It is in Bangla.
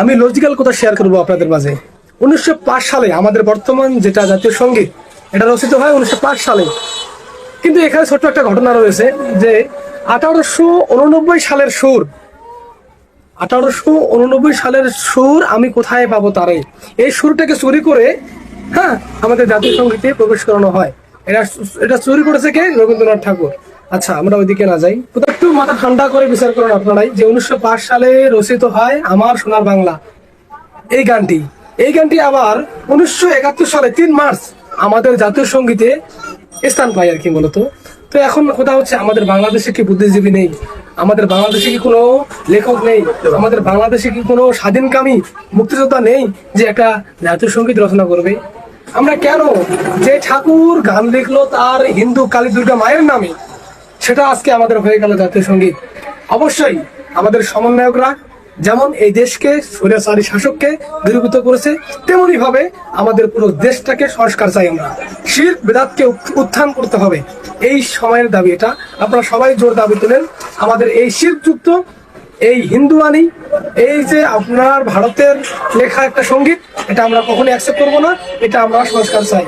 আমি লজিক্যাল কথা শেয়ার করব আপনাদের মাঝে। উনিশশো পাঁচ সালে আমাদের বর্তমান যেটা জাতীয় সংগীত, এটা রচিত হয় উনিশশো সালে। কিন্তু এখানে ছোট্ট একটা ঘটনা রয়েছে যে আঠারোশো উননব্বই সালের সুর, আঠারোশো উননব্বই সালের সুর আমি কোথায় পাবো তারে? এই সুরটাকে চুরি করে হ্যাঁ আমাদের জাতীয় সঙ্গীতে প্রবেশ করানো হয়। এটা এটা চুরি করেছে কে? রবীন্দ্রনাথ ঠাকুর। আচ্ছা আমরা ওইদিকে না যাই। একটু মাথা ঠান্ডা করে বিচার করুন আপনারাই, যে উনিশশো পাঁচ সালে রচিত হয় আমার সোনার বাংলা। এই গানটি এই গানটি আবার উনিশশো একাত্তর সালে, তিন মার্চ, আমাদের জাতীয় সঙ্গীতে স্থান পায় আর কি মূলত। তো এখন কথা হচ্ছে, আমাদের বাংলাদেশে কি বুদ্ধিজীবী নেই? আমাদের বাংলাদেশে কি কোনো লেখক নেই? আমাদের বাংলাদেশে কি কোনো স্বাধীনকামী মুক্তিযোদ্ধা নেই যে একটা জাতীয় সংগীত রচনা করবে? আমরা কেন যে ঠাকুর গান লিখলো তার হিন্দু কালী দুর্গা মায়ের নামে সেটা আজকে আমাদের হয়ে গেল জাতীয় সংগীত। অবশ্যই আমাদের সমন্বয়করা যেমন এই দেশকে স্বৈরাচারী শাসককে দূরীভূত করেছে তেমনি ভাবে আমাদের পুরো দেশটাকে সংস্কার চাই আমরা। শির বেদাতকে উত্থান করতে হবে। এই সময়ের দাবি এটা। আপনারা সবাই জোর দাবি তোলেন। আমাদের এই শিরযুক্ত, এই হিন্দু আনি এই যে আপনার ভারতের লেখা একটা সংগীত, এটা আমরা কখনোই অ্যাকসেপ্ট করব না। এটা আমরা সংস্কার চাই।